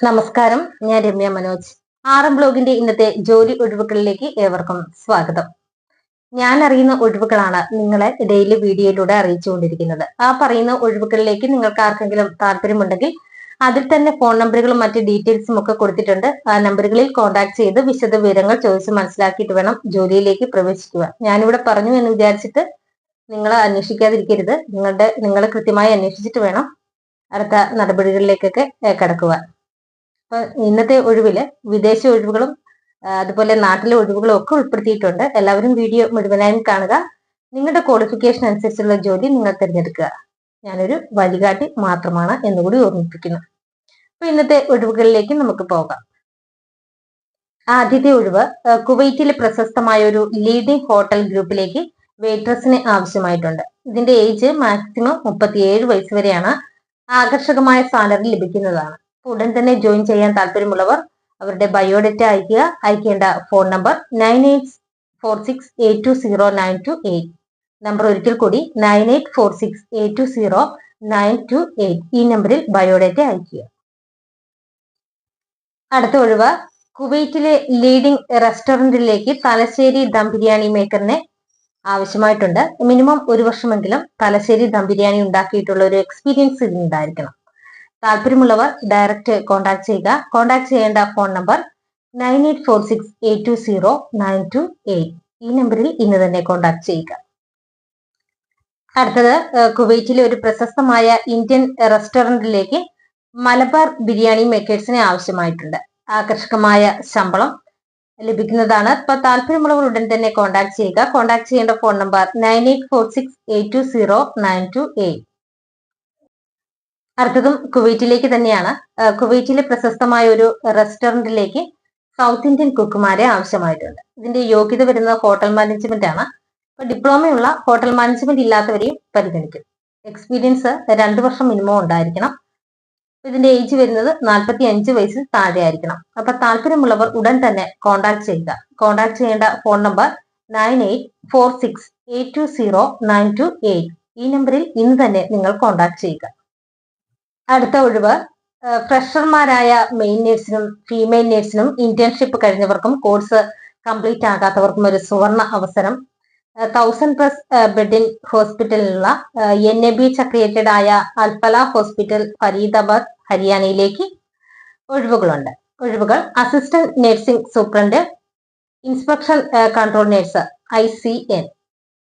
നമസ്കാരം ഞാൻ രമ്യ മനോജ്. ആറം ബ്ലോഗിന്റെ ഇന്നത്തെ ജോലി ഒഴിവുകളിലേക്ക് ഏവർക്കും സ്വാഗതം. ഞാൻ അറിയുന്ന ഒഴിവുകളാണ് നിങ്ങളെ ഡെയിലി വീഡിയോയിലൂടെ അറിയിച്ചുകൊണ്ടിരിക്കുന്നത്. ആ പറയുന്ന ഒഴിവുകളിലേക്ക് നിങ്ങൾക്ക് ആർക്കെങ്കിലും താല്പര്യമുണ്ടെങ്കിൽ അതിൽ തന്നെ ഫോൺ നമ്പറുകളും മറ്റ് ഡീറ്റെയിൽസും ഒക്കെ കൊടുത്തിട്ടുണ്ട്. ആ നമ്പറുകളിൽ കോൺടാക്ട് ചെയ്ത് വിശദ വിവരങ്ങൾ ചോദിച്ച് മനസ്സിലാക്കിയിട്ട് വേണം ജോലിയിലേക്ക് പ്രവേശിക്കുക ഞാനിവിടെ പറഞ്ഞു എന്ന് വിചാരിച്ചിട്ട് നിങ്ങൾ അന്വേഷിക്കാതിരിക്കരുത്. നിങ്ങളുടെ നിങ്ങൾ കൃത്യമായി അന്വേഷിച്ചിട്ട് വേണം അടുത്ത നടപടികളിലേക്കൊക്കെ കടക്കുക ഇന്നത്തെ ഒഴിവിൽ വിദേശ ഒഴിവുകളും അതുപോലെ നാട്ടിലെ ഒഴിവുകളും ഒക്കെ ഉൾപ്പെടുത്തിയിട്ടുണ്ട്. എല്ലാവരും വീഡിയോ മുഴുവനായും കാണുക. നിങ്ങളുടെ ക്വാളിഫിക്കേഷൻ അനുസരിച്ചുള്ള ജോലി നിങ്ങൾ തിരഞ്ഞെടുക്കുക. ഞാനൊരു വഴികാട്ടി മാത്രമാണ് എന്നുകൂടി ഓർമ്മിപ്പിക്കുന്നു. അപ്പൊ ഇന്നത്തെ ഒഴിവുകളിലേക്ക് നമുക്ക് പോകാം. ആദ്യത്തെ ഒഴിവ് കുവൈറ്റിലെ പ്രശസ്തമായ ഒരു ലീഡിംഗ് ഹോട്ടൽ ഗ്രൂപ്പിലേക്ക് വെയിട്രസിന് ആവശ്യമായിട്ടുണ്ട്. ഇതിന്റെ ഏജ് മാക്സിമം മുപ്പത്തിയേഴ് വയസ്സ് വരെയാണ്. ആകർഷകമായ സാലറി ലഭിക്കുന്നതാണ്. ഉടൻ തന്നെ ജോയിൻ ചെയ്യാൻ താല്പര്യമുള്ളവർ അവരുടെ ബയോഡേറ്റ അയക്കുക അയക്കേണ്ട phone number nine eight four six eight two zero nine two eight number ഒരിക്കൽ കൂടി nine eight four six eight two zero nine two eight ഈ നമ്പറിൽ ബയോഡേറ്റ അയക്കുക അടുത്ത ഒഴിവ് കുവൈറ്റിലെ ലീഡിംഗ് റെസ്റ്റോറന്റിലേക്ക് തലശ്ശേരി ദം ബിരിയാണി മേക്കറിനെ ആവശ്യമായിട്ടുണ്ട്. മിനിമം ഒരു വർഷമെങ്കിലും തലശ്ശേരി ദം ബിരിയാണി ഉണ്ടാക്കിയിട്ടുള്ള ഒരു എക്സ്പീരിയൻസ് ഇതിനുണ്ടായിരിക്കണം. താല്പര്യമുള്ളവർ ഡയറക്റ്റ് കോൺടാക്ട് ചെയ്യുക. കോൺടാക്ട് ചെയ്യേണ്ട phone number nine eight four six eight two zero nine two eight ഈ നമ്പറിൽ ഇന്ന് തന്നെ കോൺടാക്ട് ചെയ്യുക. അടുത്തത് കുവൈറ്റിലെ ഒരു പ്രശസ്തമായ ഇന്ത്യൻ റെസ്റ്റോറന്റിലേക്ക് മലബാർ ബിരിയാണി മേക്കേഴ്സിനെ ആവശ്യമായിട്ടുണ്ട്. ആകർഷകമായ ശമ്പളം ലഭിക്കുന്നതാണ്. ഇപ്പൊ താല്പര്യമുള്ളവർ ഉടൻ തന്നെ കോൺടാക്ട് ചെയ്യുക. കോൺടാക്ട് ചെയ്യേണ്ട phone number nine eight four six eight two zero nine two eight അടുത്തതും കുവൈറ്റിലേക്ക് തന്നെയാണ്. കുവൈറ്റിലെ പ്രശസ്തമായ ഒരു റെസ്റ്റോറന്റിലേക്ക് സൗത്ത് ഇന്ത്യൻ കുക്കുമാരെ ആവശ്യമായിട്ടുണ്ട്. ഇതിന്റെ യോഗ്യത വരുന്നത് ഹോട്ടൽ മാനേജ്മെന്റ് ആണ്. ഡിപ്ലോമയുള്ള ഹോട്ടൽ മാനേജ്മെന്റ് ഇല്ലാത്തവരെയും പരിഗണിക്കും. എക്സ്പീരിയൻസ് രണ്ടു വർഷം മിനിമം ഉണ്ടായിരിക്കണം. ഇതിന്റെ ഏജ് വരുന്നത് നാൽപ്പത്തി അഞ്ച് വയസ്സിൽ താഴെ ആയിരിക്കണം അപ്പൊ താല്പര്യമുള്ളവർ ഉടൻ തന്നെ കോൺടാക്ട് ചെയ്യുക. കോൺടാക്ട് ചെയ്യേണ്ട phone number nine eight four six eight two zero nine two eight. ഈ നമ്പറിൽ ഇന്ന് തന്നെ നിങ്ങൾ കോൺടാക്ട് ചെയ്യുക. അടുത്ത ഒഴിവ് ഫ്രഷർമാരായ മെയിൻ നേഴ്സിനും ഫീമെയിൽ നേഴ്സിനും ഇന്റേൺഷിപ്പ് കഴിഞ്ഞവർക്കും കോഴ്സ് കംപ്ലീറ്റ് ആകാത്തവർക്കും ഒരു സുവർണ അവസരം. തൗസൻഡ് പ്ലസ് ബെഡിൻ ഹോസ്പിറ്റലിലുള്ള എൻ എ ബി ചക്രിയേറ്റഡ് ആയ അൽഫല ഹോസ്പിറ്റൽ ഫരീദാബാദ് ഹരിയാനയിലേക്ക് ഒഴിവുകളുണ്ട്. ഒഴിവുകൾ assistant nursing superintendent inspection control nurse I C N.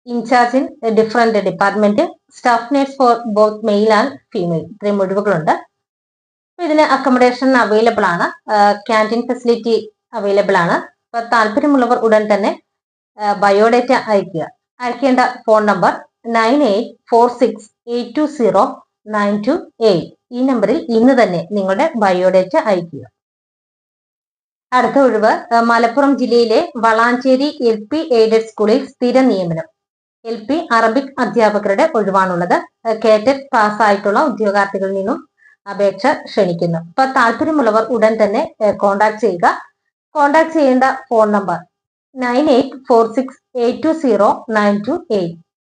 Incharge in different department staff nurse for both male and female ഇത്രയും ഒഴിവുകളുണ്ട്. ഇതിന് അക്കോമഡേഷൻ അവൈലബിൾ ആണ്. ക്യാന്റീൻ ഫെസിലിറ്റി അവൈലബിൾ ആണ്. അപ്പൊ താല്പര്യമുള്ളവർ ഉടൻ തന്നെ ബയോഡേറ്റ അയക്കുക അയക്കേണ്ട phone number nine eight four six eight two zero nine two eight. ഈ നമ്പറിൽ ഇന്ന് തന്നെ നിങ്ങളുടെ ബയോഡേറ്റ അയക്കുക അടുത്ത ഒഴിവ് മലപ്പുറം ജില്ലയിലെ വളാഞ്ചേരി എൽ പി എയ്ഡഡ് സ്കൂളിൽ സ്ഥിര നിയമനം. എൽ പി അറബിക് അധ്യാപകരുടെ ഒഴിവാണുള്ളത്. കേറ്റഡ് പാസ്സായിട്ടുള്ള ഉദ്യോഗാർത്ഥികളിൽ നിന്നും അപേക്ഷ ക്ഷണിക്കുന്നു. അപ്പൊ താല്പര്യമുള്ളവർ ഉടൻ തന്നെ കോൺടാക്ട് ചെയ്യുക. കോൺടാക്ട് ചെയ്യേണ്ട phone number nine eight four six eight two zero nine two eight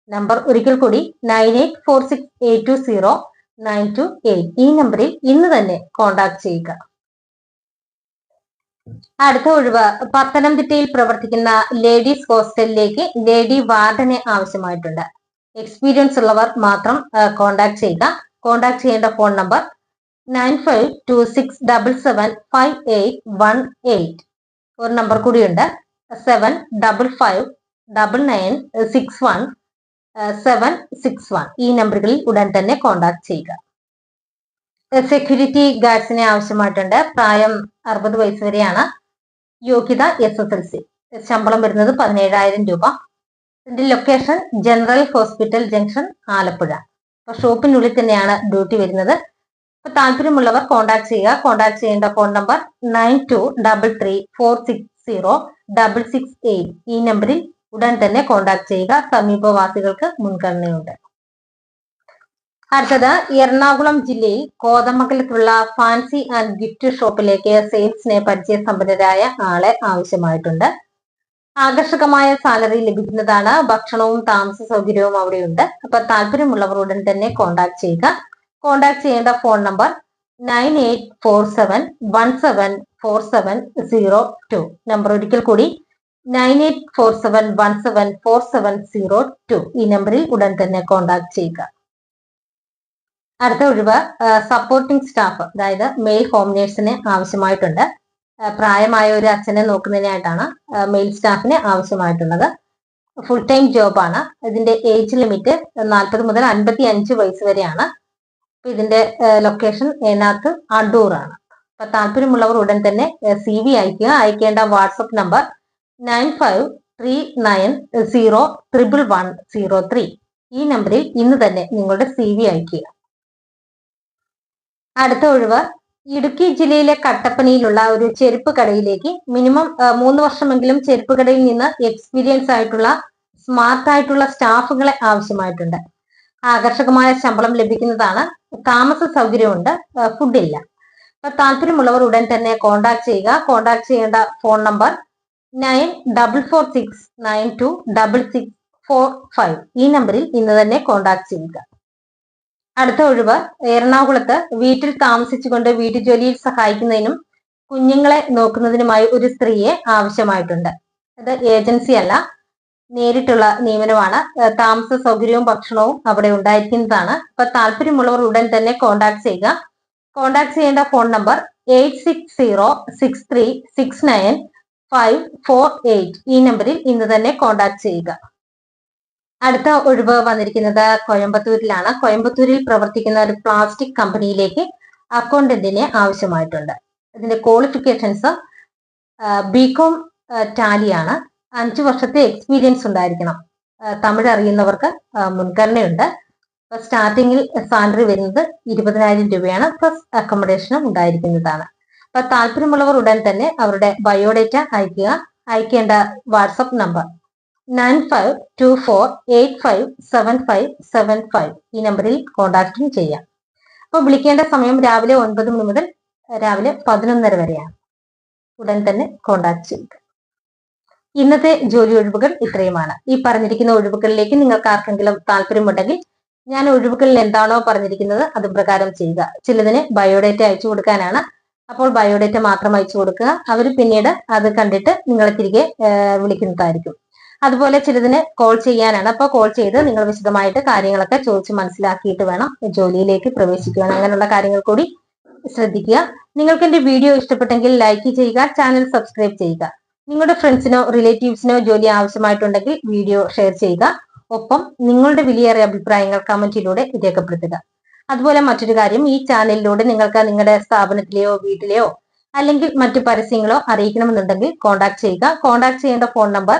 number ഒരിക്കൽ കൂടി nine eight four six eight two zero nine two eight ഈ നമ്പറിൽ ഇന്ന് തന്നെ കോൺടാക്ട് ചെയ്യുക. അടുത്ത ഒഴിവ് പത്തനംതിട്ടയിൽ പ്രവർത്തിക്കുന്ന ലേഡീസ് ഹോസ്റ്റലിലേക്ക് ലേഡി വാർഡനെ ആവശ്യമായിട്ടുണ്ട്. എക്സ്പീരിയൻസ് ഉള്ളവർ മാത്രം കോൺടാക്ട് ചെയ്യുക. കോൺടാക്ട് ചെയ്യേണ്ട phone number nine five two six double seven five eight one eight ഒരു നമ്പർ കൂടിയുണ്ട്. Seven double five double nine six one seven six one ഈ നമ്പറുകളിൽ ഉടൻ തന്നെ കോൺടാക്ട് ചെയ്യുക. സെക്യൂരിറ്റി ഗാർഡ്സിനെ ആവശ്യമായിട്ടുണ്ട്. പ്രായം അറുപത് വയസ്സ് വരെയാണ്. യോഗ്യത എസ് എസ് എൽ സി ശമ്പളം വരുന്നത് പതിനേഴായിരം രൂപ. ഇതിന്റെ location general hospital junction Alappuzha. അപ്പൊ ഷോപ്പിനുള്ളിൽ തന്നെയാണ് ഡ്യൂട്ടി വരുന്നത്. അപ്പൊ താല്പര്യമുള്ളവർ കോൺടാക്ട് ചെയ്യുക. കോൺടാക്ട് ചെയ്യേണ്ട phone number nine two double three four six zero double six eight ഈ നമ്പറിൽ ഉടൻ തന്നെ കോൺടാക്ട് ചെയ്യുക. സമീപവാസികൾക്ക് മുൻഗണനയുണ്ട്. അടുത്തത് എറണാകുളം ജില്ലയിൽ കോതമംഗലത്തുള്ള ഫാൻസി ആൻഡ് ഗിഫ്റ്റ് ഷോപ്പിലേക്ക് സെയിൽസിനെ പരിചയസമ്പന്നരായ ആളെ ആവശ്യമായിട്ടുണ്ട്. ആകർഷകമായ സാലറി ലഭിക്കുന്നതാണ് ഭക്ഷണവും താമസ സൗകര്യവും അവിടെയുണ്ട്. അപ്പൊ താല്പര്യമുള്ളവർ ഉടൻ തന്നെ കോൺടാക്ട് ചെയ്യുക. കോൺടാക്ട് ചെയ്യേണ്ട phone number nine eight four seven one seven four seven zero two. Number ഒരിക്കൽ കൂടി nine eight four seven one seven four seven zero two. ഈ നമ്പറിൽ ഉടൻ തന്നെ കോൺടാക്ട് ചെയ്യുക. അടുത്ത ഒഴിവ് സപ്പോർട്ടിംഗ് സ്റ്റാഫ് അതായത് മെയിൽ ഹോം നേഴ്സിന് ആവശ്യമായിട്ടുണ്ട് പ്രായമായ ഒരു അച്ഛനെ നോക്കുന്നതിനായിട്ടാണ് മെയിൽ സ്റ്റാഫിന് ആവശ്യമായിട്ടുള്ളത്. ഫുൾ ടൈം ജോബാണ് ഇതിന്റെ ഏജ് ലിമിറ്റ് നാൽപ്പത് മുതൽ അൻപത്തി അഞ്ച് വയസ്സ് വരെയാണ്. ഇതിന്റെ ലൊക്കേഷൻ ഏനാത്ത് ആണ്. അപ്പൊ താല്പര്യമുള്ളവർ ഉടൻ തന്നെ സി വി അയക്കുക അയക്കേണ്ട WhatsApp number nine five three nine zero triple one zero three ഈ നമ്പറിൽ ഇന്ന് തന്നെ നിങ്ങളുടെ സി വി അയക്കുക അടുത്ത ഒഴിവ് ഇടുക്കി ജില്ലയിലെ കട്ടപ്പനയിലുള്ള ഒരു ചെരുപ്പ് കടയിലേക്ക് മിനിമം മൂന്ന് വർഷമെങ്കിലും ചെരുപ്പ് കടയിൽ നിന്ന് എക്സ്പീരിയൻസ് ആയിട്ടുള്ള സ്മാർട്ട് ആയിട്ടുള്ള സ്റ്റാഫുകളെ ആവശ്യമായിട്ടുണ്ട്. ആകർഷകമായ ശമ്പളം ലഭിക്കുന്നതാണ്. താമസ സൗകര്യമുണ്ട്. ഫുഡില്ല അപ്പൊ താല്പര്യമുള്ളവർ ഉടൻ തന്നെ കോൺടാക്ട് ചെയ്യുക. കോൺടാക്ട് ചെയ്യേണ്ട phone number nine double four six nine two double six four five ഈ നമ്പറിൽ ഇന്ന് തന്നെ കോൺടാക്ട് ചെയ്യുക. അടുത്ത ഒഴിവ് എറണാകുളത്ത് വീട്ടിൽ താമസിച്ചുകൊണ്ട് വീട്ടുജോലിയിൽ സഹായിക്കുന്നതിനും കുഞ്ഞുങ്ങളെ നോക്കുന്നതിനുമായി ഒരു സ്ത്രീയെ ആവശ്യമായിട്ടുണ്ട്. അത് ഏജൻസി അല്ല നേരിട്ടുള്ള നിയമനമാണ്. താമസ സൗകര്യവും ഭക്ഷണവും അവിടെ ഉണ്ടായിരിക്കുന്നതാണ്. അപ്പൊ താല്പര്യമുള്ളവർ ഉടൻ തന്നെ കോൺടാക്ട് ചെയ്യുക. കോൺടാക്ട് ചെയ്യേണ്ട phone number eight six zero six three six nine five four eight ഈ നമ്പറിൽ ഇന്ന് തന്നെ കോൺടാക്ട് ചെയ്യുക. അടുത്ത ഒഴിവ് വന്നിരിക്കുന്നത് കോയമ്പത്തൂരിലാണ്. കോയമ്പത്തൂരിൽ പ്രവർത്തിക്കുന്ന ഒരു പ്ലാസ്റ്റിക് കമ്പനിയിലേക്ക് അക്കൗണ്ടന്റിനെ ആവശ്യമായിട്ടുണ്ട്. ഇതിന്റെ ക്വാളിഫിക്കേഷൻസ് ബികോം ടാലിയാണ് അഞ്ചു വർഷത്തെ എക്സ്പീരിയൻസ് ഉണ്ടായിരിക്കണം. തമിഴ് അറിയുന്നവർക്ക് മുൻഗണനയുണ്ട്. സ്റ്റാർട്ടിങ്ങിൽ സാലറി വരുന്നത് ഇരുപതിനായിരം രൂപയാണ്. പ്ലസ് അക്കോമഡേഷനും ഉണ്ടായിരിക്കുന്നതാണ്. അപ്പൊ താല്പര്യമുള്ളവർ ഉടൻ തന്നെ അവരുടെ ബയോഡേറ്റ അയക്കുക. അയക്കേണ്ട WhatsApp number nine five two four eight five seven five seven five ഈ നമ്പറിൽ കോൺടാക്റ്റും ചെയ്യാം. അപ്പോൾ വിളിക്കേണ്ട സമയം രാവിലെ ഒൻപത് മണി മുതൽ രാവിലെ പതിനൊന്നര വരെയാണ്. ഉടൻ തന്നെ കോൺടാക്ട് ചെയ്യുക. ഇന്നത്തെ ജോലി ഒഴിവുകൾ ഇത്രയുമാണ്. ഈ പറഞ്ഞിരിക്കുന്ന ഒഴിവുകളിലേക്ക് നിങ്ങൾക്ക് ആർക്കെങ്കിലും താല്പര്യമുണ്ടെങ്കിൽ ഞാൻ ഒഴിവുകളിൽ എന്താണോ പറഞ്ഞിരിക്കുന്നത് അത് പ്രകാരം ചെയ്യുക. ചിലതിന് ബയോഡേറ്റ അയച്ചു കൊടുക്കാനാണ്. അപ്പോൾ ബയോഡേറ്റ മാത്രം അയച്ചു കൊടുക്കുക. അവർ പിന്നീട് അത് കണ്ടിട്ട് നിങ്ങളെ തിരികെ വിളിക്കുന്നതായിരിക്കും. അതുപോലെ ചിലതിന് കോൾ ചെയ്യാനാണ്. അപ്പോൾ കോൾ ചെയ്ത് നിങ്ങൾ വിശദമായിട്ട് കാര്യങ്ങളൊക്കെ ചോദിച്ച് മനസ്സിലാക്കിയിട്ട് വേണം ജോലിയിലേക്ക് പ്രവേശിക്കുവാൻ. അങ്ങനെയുള്ള കാര്യങ്ങൾ കൂടി ശ്രദ്ധിക്കുക. നിങ്ങൾക്ക് എന്റെ വീഡിയോ ഇഷ്ടപ്പെട്ടെങ്കിൽ ലൈക്ക് ചെയ്യുക ചാനൽ സബ്സ്ക്രൈബ് ചെയ്യുക. നിങ്ങളുടെ ഫ്രണ്ട്സിനോ റിലേറ്റീവ്സിനോ ജോലി ആവശ്യമായിട്ടുണ്ടെങ്കിൽ വീഡിയോ ഷെയർ ചെയ്യുക. ഒപ്പം നിങ്ങളുടെ വിലയേറിയ അഭിപ്രായങ്ങൾ കമന്റിലൂടെ രേഖപ്പെടുത്തുക. അതുപോലെ മറ്റൊരു കാര്യം ഈ ചാനലിലൂടെ നിങ്ങൾക്ക് നിങ്ങളുടെ സ്ഥാപനത്തിലെയോ വീട്ടിലെയോ അല്ലെങ്കിൽ മറ്റു പരസ്യങ്ങളോ അറിയിക്കണമെന്നുണ്ടെങ്കിൽ കോൺടാക്ട് ചെയ്യുക. കോൺടാക്ട് ചെയ്യേണ്ട phone number